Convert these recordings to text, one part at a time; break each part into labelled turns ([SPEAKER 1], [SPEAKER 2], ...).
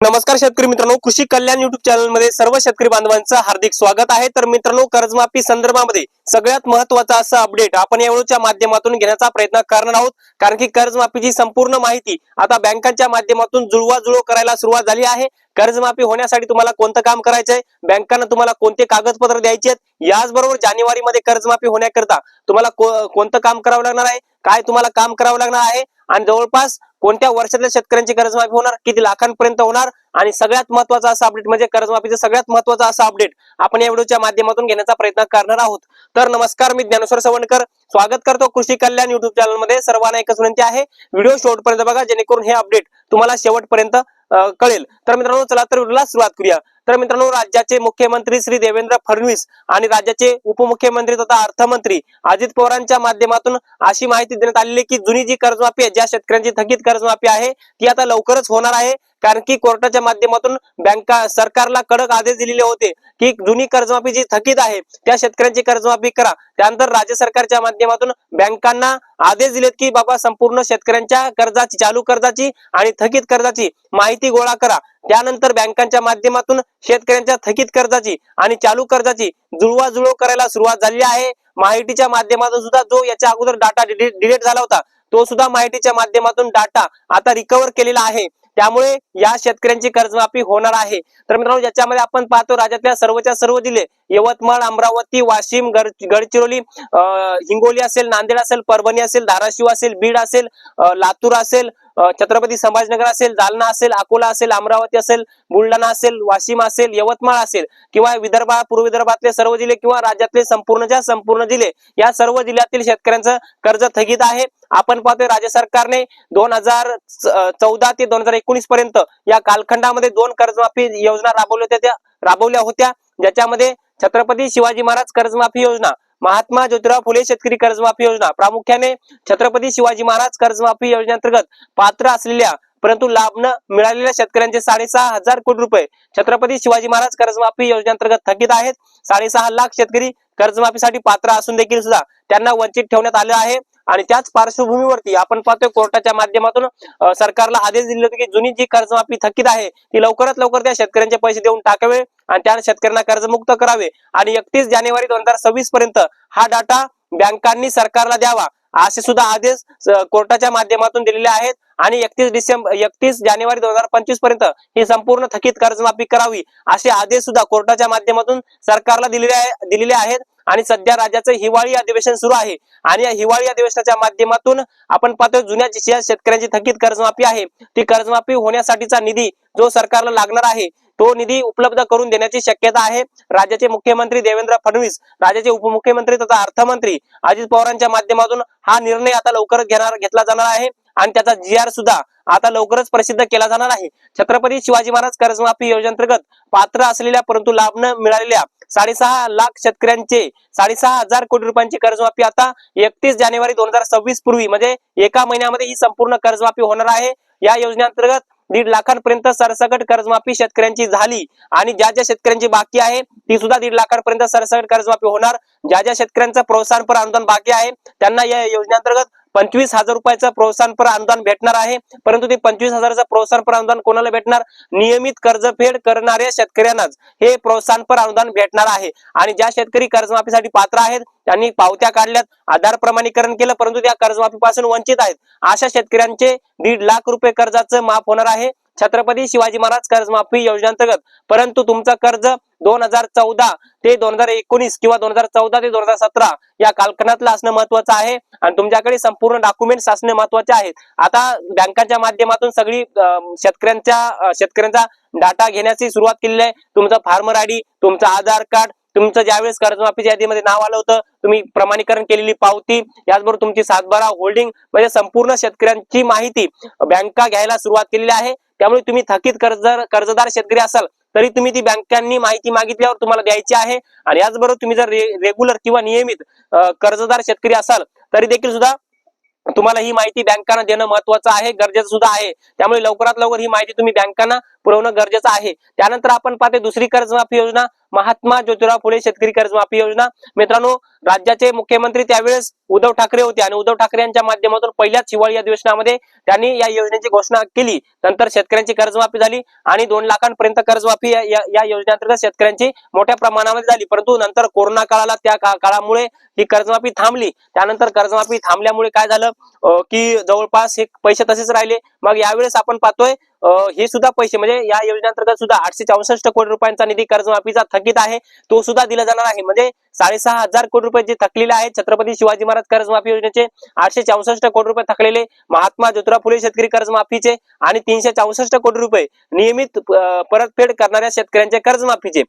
[SPEAKER 1] नमस्कार शेतकरी मित्रांनो कृषी कल्याण युट्यूब चॅनलमध्ये सर्व शेतकरी बांधवांचं हार्दिक स्वागत आहे. तर मित्रांनो कर्जमाफी संदर्भामध्ये सगळ्यात महत्त्वाचा असं अपडेट आपण यावेळीच्या माध्यमातून घेण्याचा प्रयत्न करणार आहोत. कारण की कर्जमाफीची संपूर्ण माहिती आता बँकांच्या माध्यमातून जुळवाजुळव करायला सुरुवात झाली आहे. कर्जमाफी होण्यासाठी तुम्हाला कोणतं काम करायचं आहे? बँकांना तुम्हाला कोणते कागदपत्र द्यायचे आहेत? याचबरोबर जानेवारीमध्ये कर्जमाफी होण्याकरता तुम्हाला कोणतं काम करावं लागणार आहे? काय तुम्हाला काम करावं लागणार आहे? आणि जवळपास कोणत्या वर्षातल्या शेतकऱ्यांची कर्जमाफी होणार? किती लाखांपर्यंत होणार? आणि सगळ्यात महत्त्वाचा असा अपडेट म्हणजे कर्जमाफीचं सगळ्यात महत्त्वाचा असा अपडेट आपण या व्हिडिओच्या माध्यमातून घेण्याचा प्रयत्न करणार आहोत. तर नमस्कार मी ज्ञानेश्वर सवणकर स्वागत करतो कृषी कल्याण युट्यूब चॅनलमध्ये. सर्वांना एकच विनंती आहे व्हिडिओ शेवटपर्यंत बघा जेणेकरून हे अपडेट तुम्हाला शेवटपर्यंत कळेल. तर मित्रांनो चला तर व्हिडिओला सुरुवात करूया. तर मित्रांनो राज्याचे मुख्यमंत्री श्री देवेंद्र फडणवीस आणि राज्याचे उपमुख्यमंत्री तथा अर्थमंत्री अजित पवारांच्या माध्यमातून अशी माहिती देण्यात आलेली की जुनी जी कर्जमाफी आहे ज्या शेतकऱ्यांची थकीत कर्जमाफी आहे ती आता लवकरच होणार आहे. कारण की कोर्टाच्या माध्यमातून बँका सरकारला कडक आदेश दिलेले होते की जुनी कर्जमाफी जी थकीत आहे त्या शेतकऱ्यांची कर्जमाफी करा. त्यानंतर राज्य सरकारच्या माध्यमातून बँकांना आदेश दिलेत की बाबा संपूर्ण शेतकऱ्यांच्या कर्जाची चालू कर्जाची आणि थकीत कर्जाची माहिती गोळा करा. त्यानंतर बँकांच्या माध्यमातून शेतकऱ्यांच्या थकीत कर्जाची आणि चालू कर्जाची जुळवाजुळव करायला सुरुवात झाली आहे. माहितीच्या माध्यमातून सुद्धा जो याच्या अगोदर डाटा डिलीट झाला होता तो सुद्धा माहितीच्या माध्यमातून डाटा आता रिकव्हर केलेला आहे. त्यामुळे या शेतकऱ्यांची कर्जमाफी होणार आहे. तर मित्रांनो ज्याच्यामध्ये आपण पाहतो राज्यातल्या सर्वच्या सर्व जिल्हे यवतमाळ अमरावती वाशिम गड- गडचिरोली अं, हिंगोली असेल नांदेड असेल परभणी असेल धाराशिव असेल बीड असेल लातूर असेल छत्रपती संभाजीनगर असेल जालना असेल अकोला असेल अमरावती असेल बुलढाणा असेल वाशिम असेल यवतमाळ असेल किंवा विदर्भा पूर्व विदर्भातले सर्व जिल्हे किंवा राज्यातले संपूर्णच्या संपूर्ण जिल्हे या सर्व जिल्ह्यातील शेतकऱ्यांचं कर्ज स्थगित आहे. आपण पाहतोय राज्य सरकारने दोन हजार चौदा ते दोन हजार एकोणीस पर्यंत या कालखंडामध्ये दोन कर्जमाफी योजना राबवल्या होत्या त्या राबवल्या होत्या ज्याच्यामध्ये छत्रपती शिवाजी महाराज कर्जमाफी योजना महात्मा ज्योतिराव फुले शेतकरी कर्जमाफी योजना. प्रामुख्याने छत्रपती शिवाजी महाराज कर्जमाफी योजनेअंतर्गत पात्र असलेल्या परंतु लाभ न मिळालेल्या शेतकऱ्यांचे साडेसहा हजार कोटी रुपये छत्रपती शिवाजी महाराज कर्जमाफी योजनेअंतर्गत थकीत आहेत. साडेसहा लाख शेतकरी कर्जमाफीसाठी पात्र असून देखील सुद्धा त्यांना वंचित ठेवण्यात आले आहे. आणि त्याच पार्श्वभूमीवरती आपण पाहतोय कोर्टाच्या माध्यमातून सरकारला आदेश दिले होते की जुनी जी कर्जमाफी थकीत आहे ती लवकरात लवकर त्या शेतकऱ्यांचे पैसे देऊन टाकावे. आणि त्या शेतकऱ्यांना कर्जमुक्त करावे. आणि एकतीस जानेवारी दोन हजार सव्वीस पर्यंत हा डाटा बँकांनी सरकारला द्यावा. असे सुद्धा आदेश कोर्टाच्या माध्यमातून दिलेले आहेत. आणि एकतीस डिसेंबर एकतीस जानेवारी दोन हजार पंचवीसपर्यंत ही संपूर्ण थकीत कर्जमाफी करावी. असे आदेश सुद्धा कोर्टाच्या माध्यमातून सरकारला दिलेले आहे- दिलेले आहेत. आणि सध्या राज्याचं हिवाळी अधिवेशन सुरू आहे. आणि या हिवाळी अधिवेशनाच्या माध्यमातून आपण पाहतो जुन्या शेतकऱ्यांची थकीत कर्जमाफी आहे. ती कर्जमाफी होण्यासाठीचा निधी जो सरकारला लागणार आहे तो निधी उपलब्ध करून देण्याची शक्यता आहे. राज्याचे मुख्यमंत्री देवेंद्र फडणवीस राज्याचे उपमुख्यमंत्री तथा अर्थमंत्री अजित पवारांच्या माध्यमातून हा निर्णय आता लवकरच घेणार घेतला जाणार आहे आणि त्याचा जी आर सुद्धा आता लवकरच प्रसिद्ध केला जाणार आहे. छत्रपती शिवाजी महाराज कर्जमाफी योजनेअंतर्गत पात्र असलेल्या परंतु लाभ न मिळालेल्या साडेसहा लाख शेतकऱ्यांचे साडेसहा हजार कोटी रुपयांची कर्जमाफी आता एकतीस जानेवारी दोन हजार सव्वीस पूर्वी म्हणजे एका महिन्यामध्ये ही संपूर्ण कर्जमाफी होणार आहे. या योजनेअंतर्गत दीड लाखांपर्यंत सरसकट कर्जमाफी शेतकऱ्यांची झाली आणि ज्या ज्या शेतकऱ्यांची बाकी आहे ती सुद्धा दीड लाखांपर्यंत सरसकट कर्जमाफी होणार. ज्या ज्या शेतकऱ्यांचं प्रोत्साहनपर अनुदान बाकी आहे त्यांना या योजनेअंतर्गत पंचवीस हजार रुपयाचं प्रोत्साहनपर अनुदान भेटणार आहे. परंतु ते पंचवीस हजाराचं प्रोत्साहनपर अनुदान कोणाला भेटणार? नियमित कर्जफेड करणाऱ्या शेतकऱ्यांनाच हे प्रोत्साहनपर अनुदान भेटणार आहे. आणि ज्या शेतकरी कर्जमाफीसाठी पात्र आहेत त्यांनी पावत्या काढल्यात आधार प्रमाणीकरण केलं परंतु त्या कर्जमाफीपासून वंचित आहेत. अशा शेतकऱ्यांचे दीड लाख रुपये कर्जाचं माफ होणार आहे. छत्रपती शिवाजी महाराज कर्जमाफी योजनेअंतर्गत परंतु तुमचं कर्ज दोन हजार चौदा ते दोन हजार एकोणीस किंवा दोन हजार चौदा ते दोन हजार सतरा या कालखंडातलं असणं महत्वाचं आहे आणि तुमच्याकडे संपूर्ण डॉक्युमेंट्स असणे महत्त्वाचे आहेत. आता बँकांच्या माध्यमातून सगळी शेतकऱ्यांच्या शेतकऱ्यांचा डाटा घेण्याची सुरुवात केलेली आहे. तुमचं फार्मर आयडी तुमचं आधार कार्ड तुमचं ज्यावेळेस कर्जमाफीच्या यादीमध्ये नाव आलं होतं तुम्ही प्रमाणीकरण केलेली पावती याचबरोबर तुमची सातबारा होल्डिंग म्हणजे संपूर्ण शेतकऱ्यांची माहिती बँका घ्यायला सुरुवात केलेली आहे. त्यामुळे तुम्ही थकीत कर्जदार कर्जदार शेतकरी असाल तरी तुम्ही ती बँकांनी माहिती मागितल्यावर तुम्हाला द्यायची आहे. आणि याचबरोबर तुम्ही जर रेग्युलर किंवा नियमित कर्जदार शेतकरी असाल तरी देखील सुद्धा तुम्हाला ही माहिती बँकांना देणं महत्वाचं आहे गरजेचं सुद्धा आहे. त्यामुळे लवकरात लवकर ही माहिती तुम्ही बँकांना पुरवणं गरजेचं आहे. त्यानंतर आपण पाहते दुसरी कर्जमाफी योजना महात्मा ज्योतिराव फुले शेतकरी कर्जमाफी योजना. मित्रांनो राज्याचे मुख्यमंत्री त्यावेळेस उद्धव ठाकरे होते आणि उद्धव ठाकरे यांच्या माध्यमातून पहिल्याच हिवाळी अधिवेशनामध्ये त्यांनी या योजनेची घोषणा केली. नंतर शेतकऱ्यांची कर्जमाफी झाली आणि दोन लाखांपर्यंत कर्जमाफी या- या या योजनेअंतर्गत शेतकऱ्यांची मोठ्या प्रमाणामध्ये झाली. परंतु नंतर कोरोना काळाला त्या काळामुळे ही कर्जमाफी थांबली. त्यानंतर कर्जमाफी थांबल्यामुळे काय झालं? की जवळपास हे पैसे तसेच राहिले. मग यावेळेस आपण पाहतोय हे सुद्धा पैसे म्हणजे या योजनेअंतर्गत सुद्धा आठशे चौसष्ट कोटी रुपयांचा निधी कर्जमाफीचा थकीत आहे. तो सुद्धा दिला जाणार आहे. म्हणजे साडेसहा हजार कोटी रुपये जे थकलेले आहेत छत्रपती शिवाजी महाराज कर्जमाफी योजनेचे आठशे चौसष्ट कोटी रुपये थकलेले महात्मा ज्योतिराव फुले शेतकरी कर्जमाफीचे आणि तीनशे चौसष्ट कोटी रुपये नियमित परतफेड करणाऱ्या शेतकऱ्यांचे कर्जमाफीचे.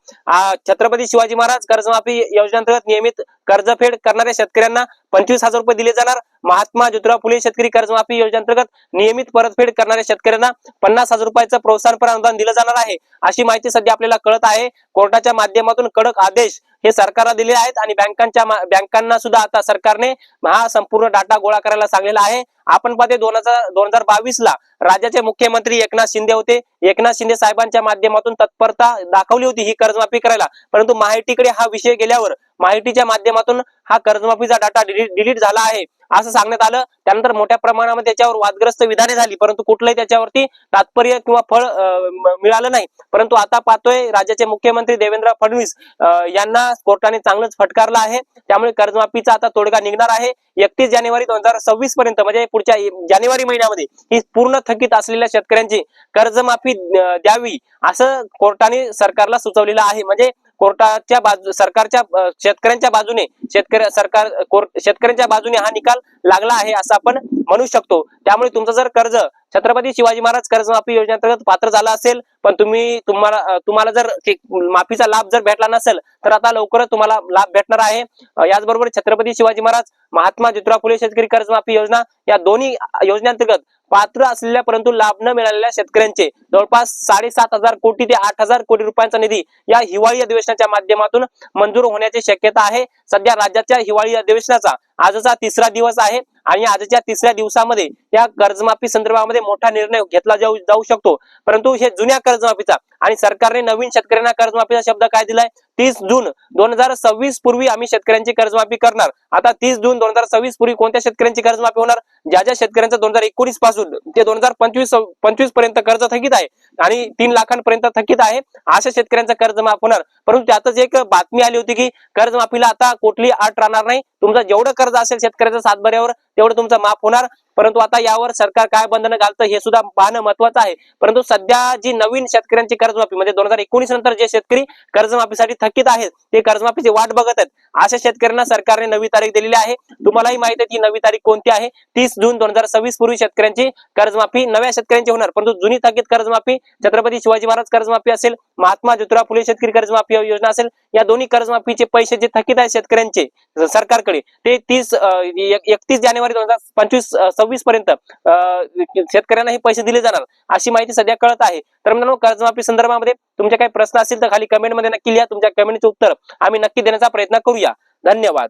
[SPEAKER 1] छत्रपती शिवाजी महाराज कर्जमाफी योजनेअंतर्गत नियमित कर्जफेड करणाऱ्या शेतकऱ्यांना पंचवीस हजार रुपये दिले जाणार. महात्मा ज्योतिराव फुले शेतकरी कर्जमाफी योजनेअंतर्गत नियमित परतफेड करणाऱ्या शेतकऱ्यांना पन्नास हजार रुपयाचं प्रोत्साहनपर अनुदान दिलं जाणार आहे. अशी माहिती सध्या आपल्याला कळत आहे. कोर्टाच्या माध्यमातून कडक आदेश हे सरकारला दिले आहेत आणि बँकांच्या बँकांना सुद्धा आता सरकारने हा संपूर्ण डाटा गोळा करायला सांगलेला आहे. आपण पाहते दोन हजार दोन हजार बावीस ला राज्याचे मुख्यमंत्री एकनाथ शिंदे होते. एकनाथ शिंदे साहेबांच्या माध्यमातून तत्परता दाखवली होती ही कर्जमाफी करायला. परंतु माहितीकडे हा विषय गेल्यावर माहितीच्या माध्यमातून हा कर्जमाफीचा डाटा डिलीट झाला आहे. असं सांगण्यात आलं. त्यानंतर मोठ्या प्रमाणामध्ये त्याच्यावर वादग्रस्त विधाने झाली. परंतु कुठलंही त्याच्यावरती तात्पर्य किंवा फळ मिळालं नाही. परंतु आता पाहतोय राज्याचे मुख्यमंत्री देवेंद्र फडणवीस यांना कोर्टाने चांगलंच फटकारलं आहे. त्यामुळे कर्जमाफीचा आता तोडगा निघणार आहे. एकतीस जानेवारी दोन हजार सव्वीस पर्यंत म्हणजे पुढच्या जानेवारी महिन्यामध्ये ही पूर्ण थकीत असलेल्या शेतकऱ्यांची कर्जमाफी द्यावी असं कोर्टाने सरकारला सुचवलेलं आहे. म्हणजे कोर्टाच्या बाजू सरकारच्या शेतकऱ्यांच्या बाजूने शेतकरी सरकार कोर्ट शेतकऱ्यांच्या बाजूने हा निकाल लागला आहे असं आपण म्हणू शकतो. त्यामुळे तुमचं जर कर्ज छत्रपती शिवाजी महाराज कर्जमाफी योजनेअंतर्गत पात्र झाला असेल पण तुम्ही तुम्हाला तुम्हाला जर माफीचा लाभ जर भेटला नसेल तर आता लवकरच तुम्हाला लाभ भेटणार आहे. याचबरोबर छत्रपती शिवाजी महाराज महात्मा ज्योतिराव फुले शेतकरी कर्जमाफी योजना या दोन्ही योजनेअंतर्गत पात्र असलेल्या परंतु लाभ न मिळालेल्या शेतकऱ्यांचे जवळपास साडेसात हजार कोटी ते आठ हजार कोटी रुपयांचा निधी या हिवाळी अधिवेशनाच्या माध्यमातून मंजूर होण्याची शक्यता आहे. सध्या राज्याच्या हिवाळी अधिवेशनाचा आजचा तिसरा दिवस आहे. आणि आजच्या तिसऱ्या दिवसामध्ये या कर्जमाफी संदर्भामध्ये मोठा निर्णय घेतला जाऊ जाऊ शकतो. परंतु हे जुन्या कर्जमाफीचा आणि सरकारने नवीन शेतकऱ्यांना कर्जमाफीचा शब्द काय दिलाय? तीस जून दोन हजार सव्वीस पूर्वी आम्ही शेतकऱ्यांची कर्जमाफी करणार. आता तीस जून दोन हजार सव्वीस पूर्वी कोणत्या शेतकऱ्यांची कर्जमाफी होणार? ज्या ज्या शेतकऱ्यांचा दोन हजार एकोणीसपासून ते दोन हजार पंचवीस पंचवीसपर्यंत कर्ज थकीत आहे आणि तीन लाखांपर्यंत थकीत आहे अशा शेतकऱ्यांचा कर्ज माफ होणार. परंतु त्यातच एक बातमी आली होती की कर्जमाफीला आता कुठली अट राहणार नाही. तुमचं जेवढं कर्ज असेल शेतकऱ्याच्या सातबऱ्यावर तेवढं तुमचं माफ होणार. परंतु आता यावर सरकार काय बंधनं घालतं हे सुद्धा पाहणं महत्वाचं आहे. परंतु सध्या जी नवीन शेतकऱ्यांची कर्जमाफी म्हणजे दोन हजार एकोणीस नंतर जे शेतकरी कर्जमाफीसाठी थकीत आहेत ते कर्जमाफीची वाट बघत आहेत. अशा शेतकऱ्यांना सरकारने नवी तारीख दिलेली आहे. तुम्हालाही माहिती आहे ती नवी तारीख कोणती आहे? तीस जून दोन हजार सव्वीस पूर्वी शेतकऱ्यांची कर्जमाफी नव्या शेतकऱ्यांची होणार. परंतु जुनी थकीत कर्जमाफी छत्रपती शिवाजी महाराज कर्जमाफी असेल महात्मा ज्योतिराव फुले शेतकरी कर्जमाफी योजना असेल या दोन्ही कर्जमाफीचे पैसे जे थकीत आहेत शेतकऱ्यांचे सरकारकडे ते तीस एकतीस जानेवारी दोन हजार पंचवीस सव्वीस पर्यंत अं, शेतकऱ्यांना हे पैसे दिले जाणार अशी माहिती सध्या कळत आहे. तर मित्रांनो कर्जमाफी संदर्भामध्ये तुमचे काही प्रश्न असतील तर खाली कमेंटमध्ये नक्की लिहा तुमच्या कमेंटचे उत्तर आम्ही नक्की देण्याचा प्रयत्न करूया. धन्यवाद.